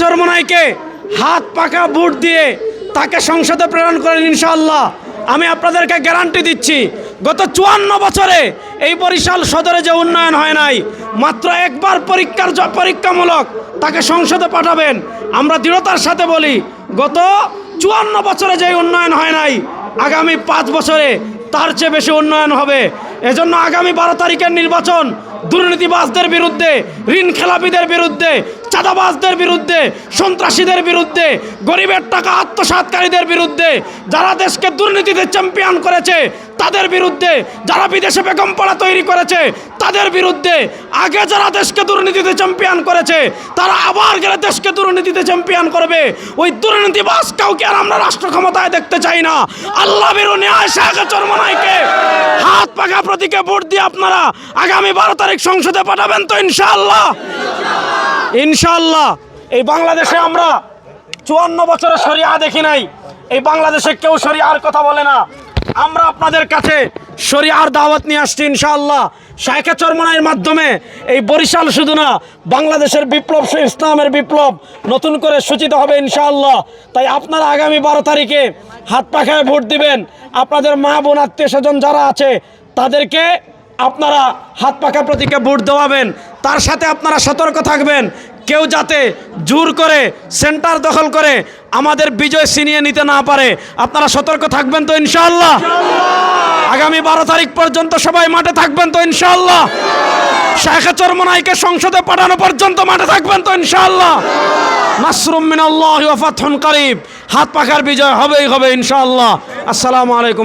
চরমনাইকে হাত পাকা বুট দিয়ে তাকে সংসদে প্রেরণ করেন ইনশাআল্লাহ। আমি আপনাদেরকে গ্যারান্টি দিচ্ছি, গত চুয়ান্ন বছরে এই বরিশাল সদরে যে উন্নয়ন হয় নাই, মাত্র একবার পরীক্ষার পরীক্ষামূলক তাকে সংসদে পাঠাবেন। আমরা দৃঢ়তার সাথে বলি, গত চুয়ান্ন বছরে যে উন্নয়ন হয় নাই, আগামী পাঁচ বছরে তার চেয়ে বেশি উন্নয়ন হবে। এজন্য আগামী বারো তারিখের নির্বাচন দুর্নীতিবাজদের বিরুদ্ধে, ঋণ খেলাপিদের বিরুদ্ধে, চাঁদাবাজদের বিরুদ্ধে, সন্ত্রাসীদের বিরুদ্ধে, গরিবের টাকা আত্মসাৎকারীদের বিরুদ্ধে, যারা দেশকে দুর্নীতিতে চ্যাম্পিয়ন করেছে, তাদের বিরুদ্ধে, যারা বিদেশে বেগম পড়া তৈরি করেছে, তাদের বিরুদ্ধে, আগে যারা দেশকে দুর্নীতিতে চ্যাম্পিয়ন করেছে, তারা আবার গেলে দেশকে দুর্নীতিতে চ্যাম্পিয়ন করবে। ওই দুর্নীতিবাজ কাউকে আর আমরা রাষ্ট্র ক্ষমতায় দেখতে চাই না। আল্লাহ বিরু ন্যায় শাখা চরমনাইকে পাকা প্রতীকে ভোট দিয়ে আপনারা আগামী বারো তারিখ সংসদে পাঠাবেন তো ইনশাআল্লাহ। ইনশাআল্লাহ। এই বাংলাদেশে আমরা চুয়ান্ন বছরের শরিয়া দেখি নাই। এই বাংলাদেশে কেউ শরিয়ার কথা বলে না। আমরা আপনাদের কাছে শরিয়ার দাওয়াত নিয়ে আসছি ইনশাআল্লাহ। শাইখে চরমনাইয়ের মাধ্যমে এই বরিশাল শুধু না, বাংলাদেশের বিপ্লব ইসলামের বিপ্লব নতুন করে সূচিত হবে ইনশাআল্লাহ। তাই আপনারা আগামী বারো তারিখে হাত পাখায় ভোট দিবেন। আপনাদের মা বোন, আত্মীয় স্বজন যারা আছে তাদেরকে আপনারা হাত পাকা প্রতীকে ভোট দেওয়াবেন। তার সাথে আপনারা সতর্ক থাকবেন। কেউ যাতে জোর করে সেন্টার দখল করে আমাদের বিজয় ছিনিয়ে নিতে না পারে, আপনারা সতর্ক থাকবেন তো ইনশাআল্লাহ। আগামী বারো তারিখ পর্যন্ত সবাই মাঠে থাকবেন তো ইনশাআল্লাহ। শেখে চরমনাইকে সংসদে পাঠানো পর্যন্ত মাঠে থাকবেন তো ইনশাআল্লাহ। নাসরুম মিনাল্লাহি ফাতহুন করিব। হাত পাখার বিজয় হবেই হবে ইনশাআল্লাহ। আসসালামু আলাইকুম।